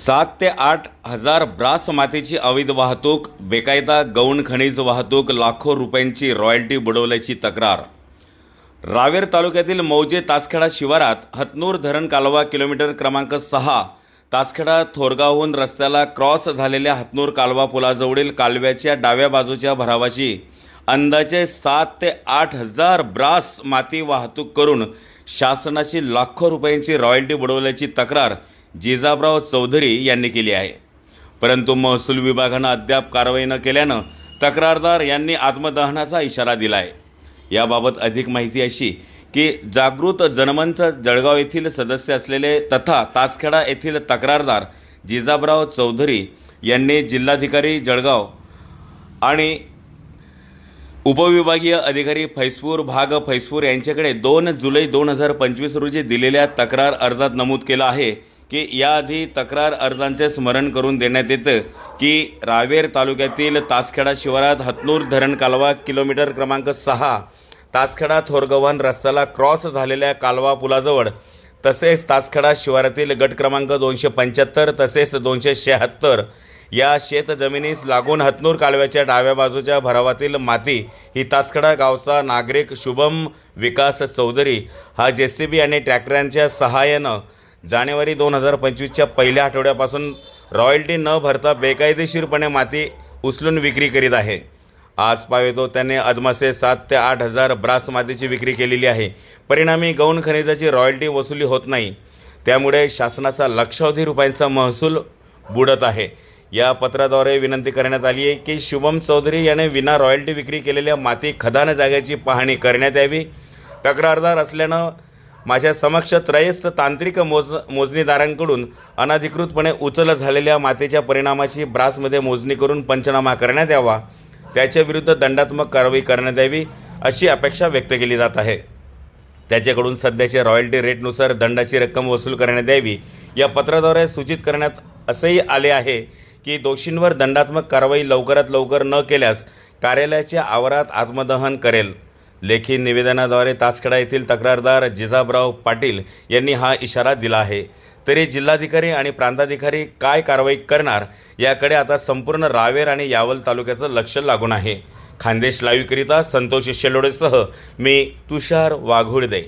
सात ते आठ हजार ब्रास मातीची अवैध वाहतूक बेकायदा गौण खनिज वाहतूक लाखो रुपयांची रॉयल्टी बुडवल्याची तक्रार. रावेर तालुक्यातील मौजे तासखेडा शिवारात हतनूर धरण कालवा किलोमीटर क्रमांक सहा तासखेडा थोरगावहून रस्त्याला क्रॉस झालेल्या हतनूर कालवा पुलाजवळील कालव्याच्या डाव्या बाजूच्या भरावाची अंदाजे सात ते आठ हजार ब्रास माती वाहतूक करून शासनाची लाखो रुपयांची रॉयल्टी बुडवल्याची तक्रार जिजाबराव चौधरी यांनी केली आहे. परंतु महसूल विभागानं अद्याप कारवाई न केल्यानं तक्रारदार यांनी आत्मदहनाचा इशारा दिला आहे याबाबत अधिक माहिती अशी की जागृत जनमंच जळगाव येथील सदस्य असलेले तथा तासखेडा येथील तक्रारदार जिजाबराव चौधरी यांनी जिल्हाधिकारी जळगाव आणि उपविभागीय अधिकारी फैसपूर भाग फैसपूर यांच्याकडे दोन जुलै दोन हजार पंचवीस रोजी दिलेल्या तक्रार अर्जात नमूद केलं आहे. की याआधी तक्रार अर्जांचे स्मरण करून देण्यात येतं की रावेर तालुक्यातील तासखेडा शिवारात हतनूर धरण कालवा किलोमीटर क्रमांक सहा तासखेडा थोरगव्हाण रस्त्याला क्रॉस झालेल्या कालवा पुलाजवळ तसेच तासखेडा शिवारातील गट क्रमांक दोनशे पंच्याहत्तर तसेच दोनशे शहात्तर या शेत जमिनीस लागून हतनूर कालव्याच्या डाव्या बाजूच्या भरावातील माती ही तासखेडा गावचा नागरिक शुभम विकास चौधरी हा जे सी बी आणि ट्रॅक्टरांच्या सहाय्यानं जानेवारी दोन हजार पंचवीसच्या पहिल्या आठवड्यापासून रॉयल्टी न भरता बेकायदेशीरपणे माती उचलून विक्री करीत आहे. आज पावेतो त्याने अदमासे सात ते आठ हजार ब्रास मातीची विक्री केलेली आहे. परिणामी गौण खनिजाची रॉयल्टी वसुली होत नाही. त्यामुळे शासनाचा लक्षावधी रुपयांचा महसूल बुडत आहे. या पत्राद्वारे विनंती करण्यात आली आहे की शुभम चौधरी याने विना रॉयल्टी विक्री केलेल्या माती खदान जागेची पाहणी करण्यात यावी. तक्रारदार असल्यानं माझ्या समक्ष त्रयस्थ तांत्रिक मोज मोजणीदारांकडून अनधिकृतपणे उचल झालेल्या मातेच्या परिणामाची ब्रासमध्ये मोजणी करून पंचनामा करण्यात यावा. त्याच्याविरुद्ध दंडात्मक कारवाई करण्यात यावी अशी अपेक्षा व्यक्त केली जात आहे. त्याच्याकडून सध्याच्या रॉयल्टी रेटनुसार दंडाची रक्कम वसूल करण्यात यावी या पत्राद्वारे सूचित करण्यात असेही आले आहे की दोषींवर दंडात्मक कारवाई लवकरात लवकर न केल्यास कार्यालयाच्या आवारात आत्मदहन करेल. लेखी निवेदनाद्वारे तासखेडा येथील तक्रारदार जिजाबराव पाटील यांनी हा इशारा दिला आहे. तरी जिल्हाधिकारी आणि प्रांताधिकारी काय कारवाई करणार याकडे आता संपूर्ण रावेर आणि यावल तालुक्याचं लक्ष लागून आहे. खानदेश लाईव्हकरिता संतोष शेलोडेसह मी तुषार वाघोडदे.